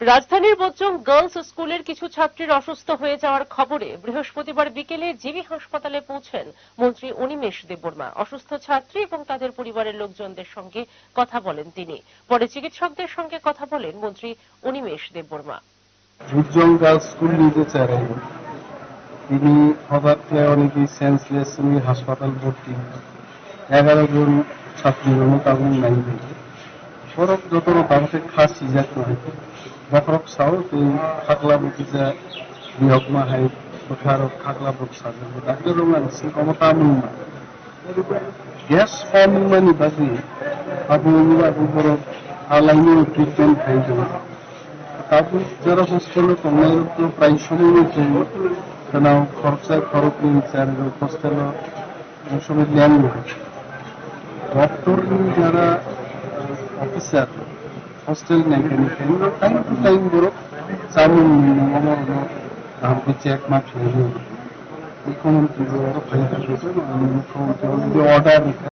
রাজধানীর বচ্চং গার্লস স্কুলের কিছু ছাত্রীর অসুস্থ হয়ে যাওয়ার খবরে বৃহস্পতিবার বিকেলে জিবি হাসপাতালে পৌঁছেন মন্ত্রী অনিমেষ দেববর্মা। অসুস্থ ছাত্রী এবং তাদের পরিবারের লোকজনদের সঙ্গে কথা বলেন তিনি। পরে চিকিৎসকদের সঙ্গে কথা বলেন মন্ত্রী অনিমেষ দেববর্মা। উজ্জ্বল গার্লস স্কুল নিতে চাইলেন তিনি হঠাৎ অনেকেই সেন্সলেস উনি হাসপাতাল ভর্তি। এগারো জন ছাত্রীর মোটামুটি নাই। বরফ যত তাহলে খাসি যাক নয় খাকলা বুকিজা বিহক মাহাই বখারক খাকলা বুক সাজা ডাক্তার রঙান সে ক্ষমতা মুম্মা গ্যাস ফর্মিংমানি বাকি আবু আবু বরফ আলাইনি ট্রিটমেন্ট খাইজों তারপর যারা হোস্টেলে কমলাইরত্ব প্রায় সময় জন্য তেনাও খরচায় খরচ নিয়েছে আর হোস্টেল সময় জ্ঞান ডক্টর যারা officer Posteriormente inferno en Luxemburgo samu mnamo दाम्पत्य माफी हो इकोनॉमिक जो है फाइनेंशियल जो है उनको जो ऑर्डर